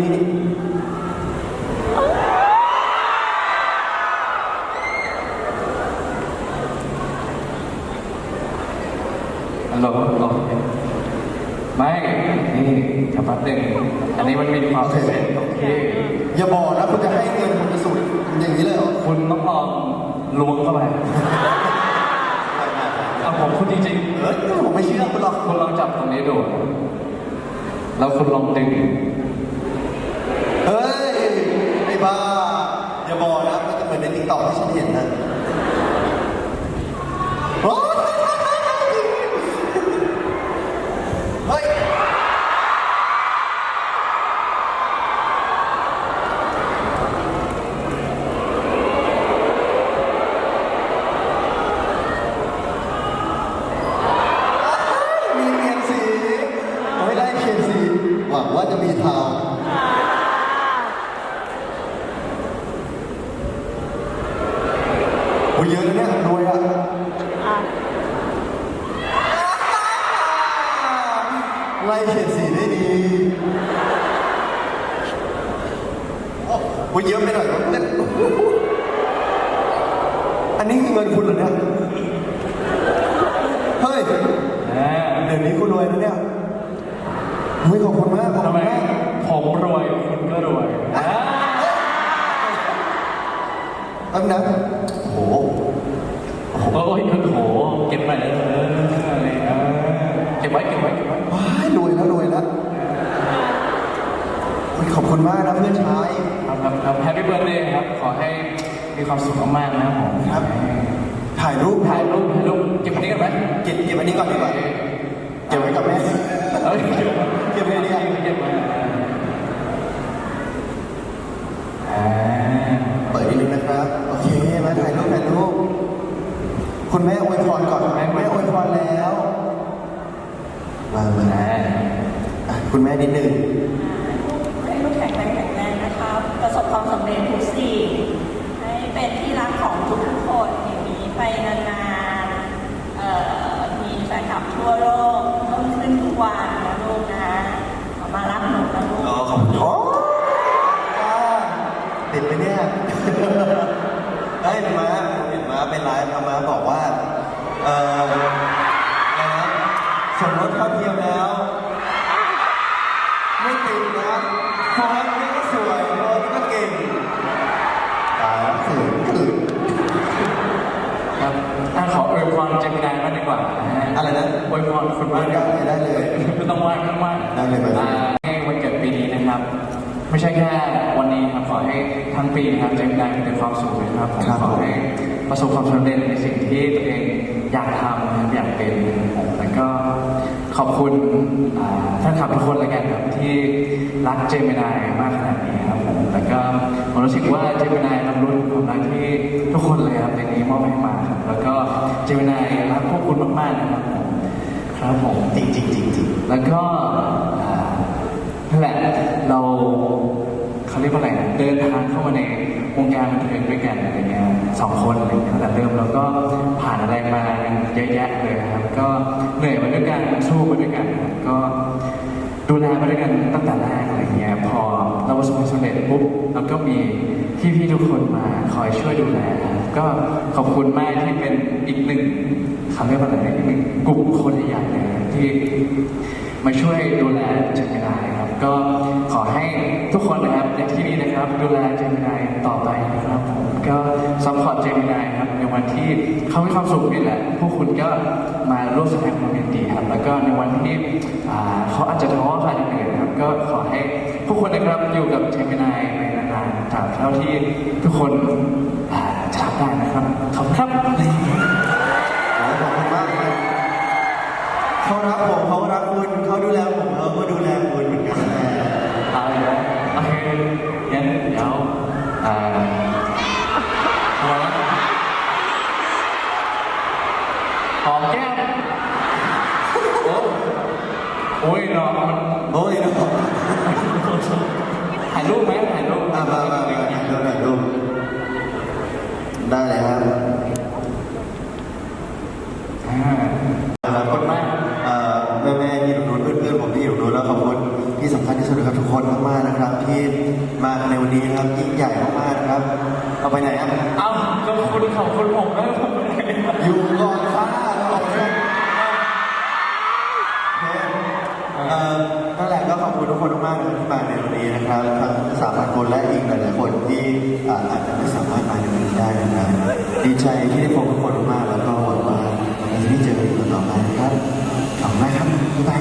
นี้ดิลบหลไม่นี่ทำพัดหนึ่งอันนี้มันมีความเป็นเส้นตรงอย่าบอกนะคุณจะให้เงินคุณจะสุดอย่างนี้เลยเหรอคุณต้องลองล้วงเข้าไปเอาผมพูดจริงๆเออผมไม่เชื่อคุณหอกคุณลองจับตรงนี้ดู แล้วคุณลองดึง วังว่าจะมีทางโอ้ยเยอะนะเนี่ยรวยอะไล่เฉดสีได้ดีโอ้โหเยอะไปหน่อยครับเนี่ยอันนี้คือเงินคุณเหรอเนี่ย เฮ้ยอ่าเดี๋ยวนี้คุณรวยนะเนี่ย เฮ้ยขอบคุณมากขอบทำคุไมณมากผมรวยคุณก็รวยอ่าแป๊บนะโอ้โหโอ้โหโอ้โหเก็บไปเลยเอออะไรอะเก็บไว้เก็บไว้เก็บไว้ว้ายรวยแล้วรวยแล้วเฮ้ยขอบคุณมากนะเพื่อนชาย ครับครับครับแฮปปี้เบิร์ดเดย์ครับ ขอให้มีความสุขมากๆนะครับผมครับ ถ่ายรูปถ่ายรูปถ่ายรูปเก็บอันนี้กันไหมเก็บเก็บอันนี้ก่อนดีกว่าเก็บไว้กับแม่ เอ้ยเก็บ เก็บไว้ดีอะ เก็บไว้อ่า เปิดนิดนึงนะครับ โอเค มาถ่ายรูปถ่ายรูป คุณแม่อวยพรก่อนแม่อวยพรแล้วมามา อ่า อะ คุณแม่นิดนึงให้ลูกแข็งแรงแข็งแรงนะครับประสบความสำเร็จทุกสิ่งให้เป็นที่รักของทุกๆคนอย่างนี้ไปนานๆเอ่อมีแฟนคลับทั่วโลกเพิ่มขึ้นทุกวันนะลูกนะเอามารักหนูนะลูกอ๋อขอบคุณโอ้จ้าติดไหมเนี่ย ได้เห็นมาเห็นมาเป็นไลฟ์เอามาบอกว่า เอ่ออะไรนะสมรสเท่าเทียมแล้วไม่ ติดนะฟอนต์นี่ก็สวยฟอนต์ก็เก่งตายแล้วขืนขืนครับอะขออวยพรเจมินายมางดีกว่านะฮะอะไรนะอวยพรคุณมากได้เลยได้เลย ไม่ต้องว่าไม่ต้องว่าได้เลยได้เลยอ่าให้วันเกิดปีนี้นะครับ ไม่ใช่แค่วันนี้ครับขอให้ทั้งปีนะครับเจมินายมีแต่ความสุขนะครับผมครับขอให้ประสบความสำเร็จในสิ่งที่ตัวเอง อยากทำนะครับอยากเป็นนะครับผมแล้วก็ขอบคุณอ่าแฟนคลับทุกคนเลยกันครับที่รักเจมินายมากขนาดนี้ครับผมแล้วก็ผมรู้สึกว่าเจมินายรับรู้ถึงความรักที่ทุกคนเลยครับในนี้มอบให้มาครับแล้วก็เจมินายรักพวกคุณมากๆนะครับผมครับผมจริงจริงจริงจริงแล้วก็อ่านั่นแหละเราเขาเรียกว่าอะไรนะเดินทางเข้ามาในวงการบันเทิงด้วยกันอะไรเงี้ยสองคนอะไรเงี้ยตั้งแต่เริ่มเราก็ผ่าน อะไรมาเยแยะเลยครับ ก็เหนื่อยมาด้วยกันสู้มาด้วยกัน ก็ดูแลมาด้วยกันตั้งแต่แรกอะไรเงี้ยพอเราประสบความสำเร็จปุ๊บเราก็มีพี่ๆทุกคนมาคอยช่วยดูแลครับก็ขอบคุณมากที่เป็นอีกหนึ่งเขาเรียกว่าอะไรอีกหนึ่งกลุ่มคนใหญ่ๆที่มาช่วยดูแลเจมินายครับ ก็ขอให้ทุกคนนะครับในที่นี้นะครับ ดูแลเจมินายต่อไปนะครับผม ก็ซัพพอร์ตเจมินายครับในวันที่เขามีความสุขนี่แหละ พวกคุณก็มาร่วมแสดงความยินดีครับ แล้วก็ในวันที่เขาอาจจะท้ออาจจะเหนื่นครับ ก็ขอให้พวกคนนะครับอยู่กับเจมินายไปนานๆตราบเท่าที่ทุกคนจะทำได้นะครับ ขอบคุณครับ โอ้ยเนาะมันโอ้ยเนาะถ่ายรูปไหมถ่ายรูปอะมามามาถ่ายรูปถ่ายรูปได้เลยครับอ่าขอบคุณมากแม่อแม่ๆที่อยู่ตรงนู้นเพื่อนๆผมที่อยู่ตรงนู้นแล้วขอบคุณที่สำคัญที่สุดนะครับทุกคนมากๆนะครับ ที่มาในวันนี้นะครับยิ่งใหญ่มากๆนะครับ เอาไปไหนอะเอ้าก็คุณขอบคุณผมนะผมไม่ได้ อยู่ก่อนค่ะเราบ นั่นแหละก็ขอบคุณทุกคนมากๆเลยที่มาในวันนี้นะครับทั้งสามพันคนและอีกหลายๆคนที่อาจจะไม่สามารถมาในวันนี้ได้นะครับดีใจที่ได้พบทุกคนมากแล้วก็หวังว่าเราจะได้เจอกันต่อไปนะครับขอบคุณมากครับบ๊ายบาย